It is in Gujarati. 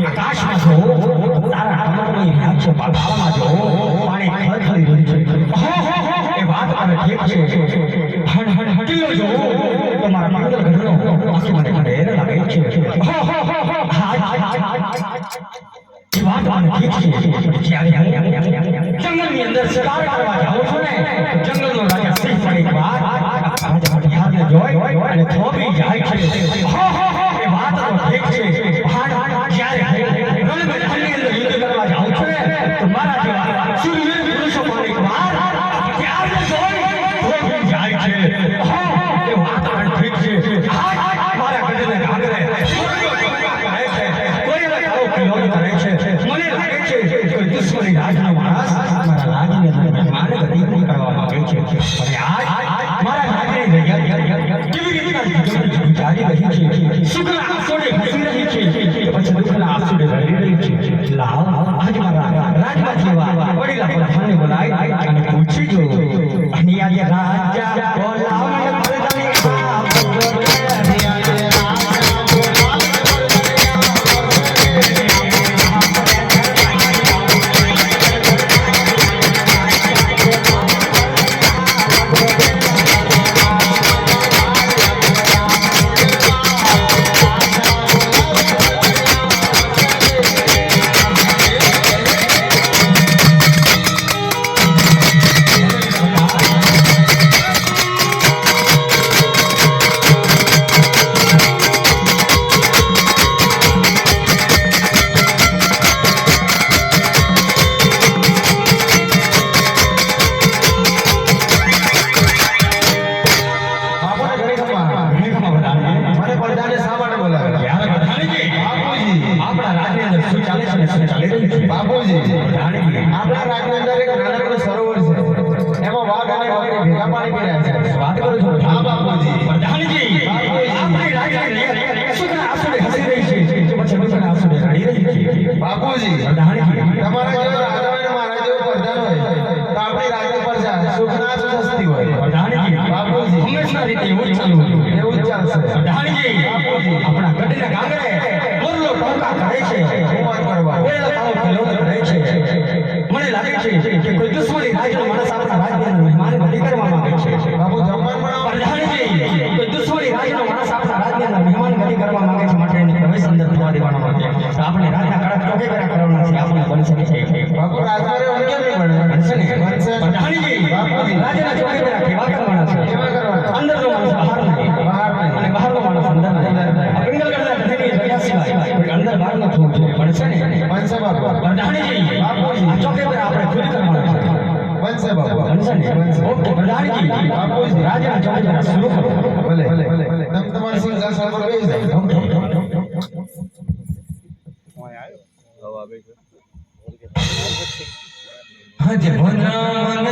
આકાશમાં જો તારા કમળમય રહ્યા છે પાતાળમાં જો પાણી ખળખળી રહ્યું છે હો હો હો હો. એ વાત પણ ઠીક છે હણ હણ હટીલો જો તમારા મંગલ ઘરનો આંસુ મને ઢેર લાગે છે હો હો હો હો. હા હા હા હા એ વાત પણ ઠીક છે જ્યારે જંગલની અંદર શિકાર કરવા જાઓ છો ને જંગલનો રાજા સિંહ પણ એક વાર રાજા હથિયારને અને થોભી જાય છે. હો છે. કોઈ એના કાળો કિલ્લો મને લાગે છે કે દુશ્મની રાજનો માણસ વિચારી રહી છે. સુખના આંસુડે હસી રહી છે. પછી દુઃખના આંસુડે રડી રહી છે. લાવ આજ મારા રાજમાં જેવા વડીલા પ્રધાને બોલાય અને પૂછી જો. બાપુજી. આપણા રાજની અંદર એક નાનકડું સરોવર છે. એમાં વાઘ અને બકરી ભેગા પાણી પી રહ્યા છે. વાત કરો છો. હા, બાપુજી. પ્રધાનજી. આપણી રાજ્યની સુખના આંસુડે હસી રહી છે. પછી દુઃખના રડી રહી છે. બાપુજી. પ્રધાનજી. તમારા જેવો રાજા હોય ને મારા જેવો પ્રધાન હોય તો આપણી રાજ્ય પર જા- સુખના આંસુ હોય. પ્રધાનજી. બાપુજી. હંમેશા રીતે એવું ચાલુ એવું જ ચાલશે. પ્રધાનજી. આપણા ગઢના ગાંગરે મોરલો ટોકા કરે છે. શું મને લાગે છે કે કોઈ દુશ્મની રાજનો માણસ આપણા રાજ્યના મહેમાન બની કરવા માંગે છે બાપુ જમવાનું પ્રધાનજી કોઈ દુશ્મની રાજનો માણસ આપણા રાજ્યના મહેમાન ગતિ કરવા માંગે છે માટે એની પ્રવેશ અંદર થવા દેવાનો નથી તો આપણે રાજના કડક ટોકે કર્યા કરવાના છે આપણે બની શકે છે બાપુ રાજમાં રહેવું નહીં પડે? પ્રધાનજી બાપુજી. રાજના ટોકે કર્યા કેવા કરવાના છે કેવા કરવાના? અંદરનો માણસ બહાર નહીં બહાર નહીં. અને બહારનો માણસ અંદર નહીં આ પિંગલગઢના ગઢની જગ્યા સિવાય કોઈ અંદર બહાર ન થવું જોઈએ ને બનશે બાપુ પ્રધાનજી આ ચોકે પર આપણે ખુદ કરવાનું છે. વંશે બાપુ વંશે ઓકે ઓકે પ્રધાનજી બાપુજી. રાજા ચોકે પર શરૂ કરો ભલે તમે તમારી સિંહાસન પર બેસી જાઓ. હજ ભના